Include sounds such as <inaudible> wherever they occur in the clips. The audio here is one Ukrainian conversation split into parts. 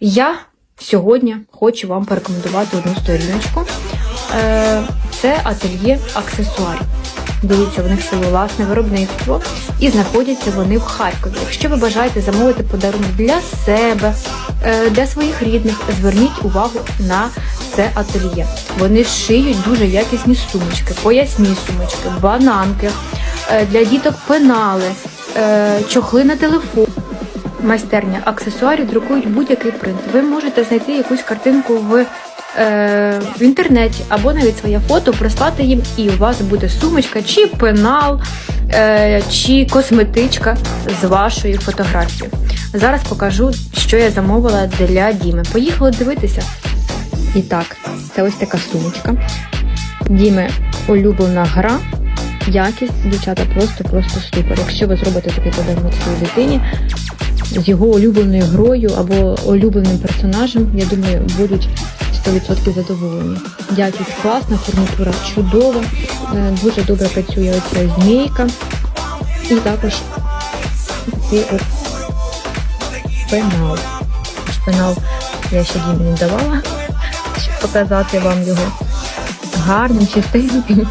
Я сьогодні хочу вам порекомендувати одну сторіночку. Е, Це ательє аксесуарів. Дивіться, в них своє власне виробництво і знаходяться вони в Харкові. Якщо ви бажаєте замовити подарунок для себе, е, для своїх рідних, зверніть увагу на це ательє. Вони шиють дуже якісні сумочки, поясні сумочки, бананки, е, для діток пенали, чохли на телефон. Майстерня аксесуарів друкують будь-який принт. Ви можете знайти якусь картинку в, е, в інтернеті або навіть своє фото, прислати їм, і у вас буде сумочка, чи пенал, е, чи косметичка з вашою фотографією. Зараз покажу, що я замовила для Діми. Поїхали дивитися. І так, це ось така сумочка. Діми улюблена гра. Якість, дівчата, просто-просто супер. Якщо ви зробите такий подарунок своїй дитині, з його улюбленою грою або улюбленим персонажем, я думаю, будуть 100% задоволені. Якість класна, фурнітура чудова, е, дуже добре працює оця змійка. І також такий от пенал. Пенал я ще Дімі не давала, <laughs> щоб показати вам його гарним, чистеньким.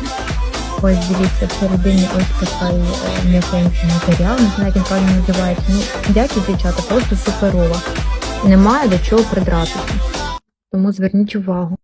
Ось дивіться, всередині ось такий е, м'якенький матеріал, не знаю, як він правильно називається. Ну, якість дівчата просто суперова. Немає до чого придратися. Тому зверніть увагу.